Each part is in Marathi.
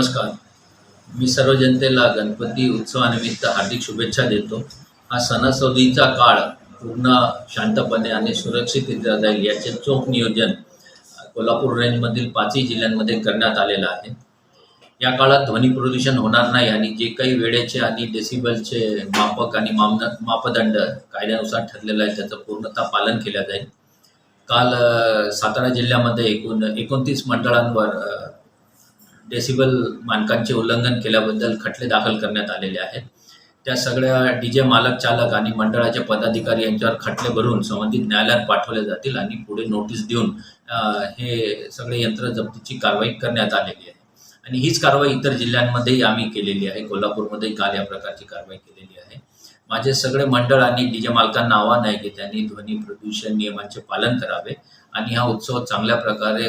नमस्कार. मी सर्व जनतेला गणपती उत्सवानिमित्त हार्दिक शुभेच्छा देतो. हा सणासुदीचा काळ पूर्ण शांतपणे आणि सुरक्षितरित्या जाईल याचे चोख नियोजन कोल्हापूर रेंजमधील पाचही जिल्ह्यांमध्ये करण्यात आलेलं आहे. या काळात ध्वनी प्रदूषण होणार नाही आणि जे काही वेळेचे आणि डेसिबलचे मापक आणि मामन मापदंड कायद्यानुसार ठरलेलं आहे त्याचं पूर्णतः पालन केलं जाईल. काल सातारा जिल्ह्यामध्ये एकूण एकोणतीस मंडळांवर डेसिबल मानकांचे उल्लंघन केल्याबद्दल खटले दाखल करण्यात आलेले आहेत. त्या सगळ्या डी जे मालक चालक आणि मंडळाचे पदाधिकारी यांच्यावर खटले भरून संबंधित न्यायालयात पाठवले जातील आणि पुढे नोटीस देऊन हे सगळे यंत्र जप्तीची कारवाई करण्यात आलेली आहे. आणि हीच कारवाई इतर जिल्ह्यांमध्येही आम्ही केलेली आहे. कोल्हापूरमध्येही काल या प्रकारची कारवाई केलेली आहे. माझे सगळे मंडळ आणि डी जे मालकांना आव्हान आहे की त्यांनी ध्वनी प्रदूषण नियमांचे पालन करावे आणि हा उत्सव चांगल्या प्रकारे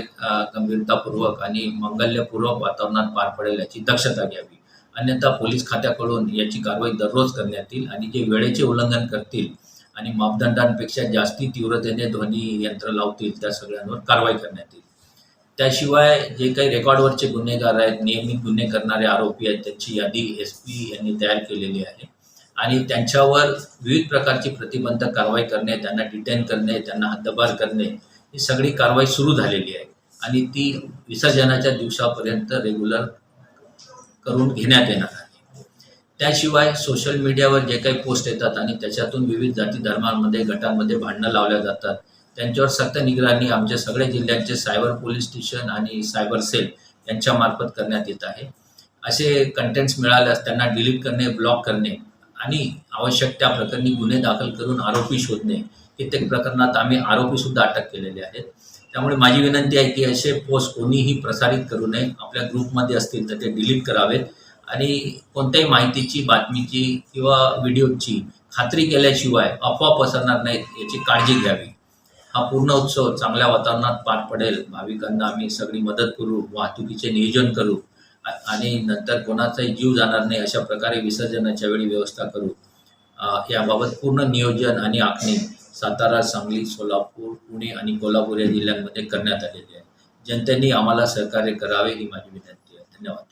गंभीरतापूर्वक आणि मंगल्यपूर्वक वातावरणात पार पडेल याची दक्षता घ्यावी. अन्यथा पोलीस खात्याकडून याची कारवाई दररोज करण्यात येईल आणि जे वेळेचे उल्लंघन करतील आणि मापदंडांपेक्षा जास्ती तीव्रतेने ध्वनी यंत्र लावतील त्या सगळ्यांवर कारवाई करण्यात येईल. त्याशिवाय जे काही रेकॉर्डवरचे गुन्हेगार आहेत नियमित गुन्हे करणारे आरोपी आहेत त्यांची यादी एस पी यांनी तयार केलेली आहे. आणि त्यांच्यावर विविध प्रकारची प्रतिबंधक कारवाई करणे त्यांना डिटेन करणे त्यांना हद्दबार करणे ही सगळी कारवाई सुरू झालेली आहे. आणि ती विसर्जनाच्या दिवसापर्यंत रेग्युलर करून घेण्यात येणार आहे. त्याशिवाय सोशल मीडियावर जे काही पोस्ट येतात आणि त्याच्यातून विविध जाती धर्मांमध्ये गटांमध्ये भांडणं लावल्या जातात. त्यांच्यावर सक्त निगराणी आमच्या सगळ्या जिल्ह्यांचे सायबर पोलीस स्टेशन आणि सायबर सेल यांच्यामार्फत करण्यात येत आहे. असे कंटेंट्स मिळाल्यास त्यांना डिलीट करणे ब्लॉक करणे आणि आवश्यक त्या प्रकरणी गुन्हे दाखल करून आरोपी शोधणे कित्येक प्रकरणात आम्ही आरोपीसुद्धा अटक केलेले आहेत. त्यामुळे माझी विनंती आहे की असे पोस्ट कोणीही प्रसारित करू नये. आपल्या ग्रुपमध्ये असतील तर ते डिलीट करावेत आणि कोणत्याही माहितीची बातमीची किंवा व्हिडिओची खात्री केल्याशिवाय अफवा पसरणार नाहीत याची काळजी घ्यावी. हा पूर्ण उत्सव चांगल्या वातावरणात पार पडेल. भाविकांना आम्ही सगळी मदत करू वाहतुकीचे नियोजन करू आणि नंतर कोणाचाही जीव जाणार नाही अशा प्रकारे विसर्जनाच्या वेळी व्यवस्था करू. याबाबत पूर्ण नियोजन आणि आखणी सातारा सांगली सोलापूर पुणे आणि कोल्हापूर या जिल्ह्यांमध्ये करण्यात आलेली आहे. जनतेने आम्हाला सहकार्य करावे ही माझी विनंती आहे. धन्यवाद.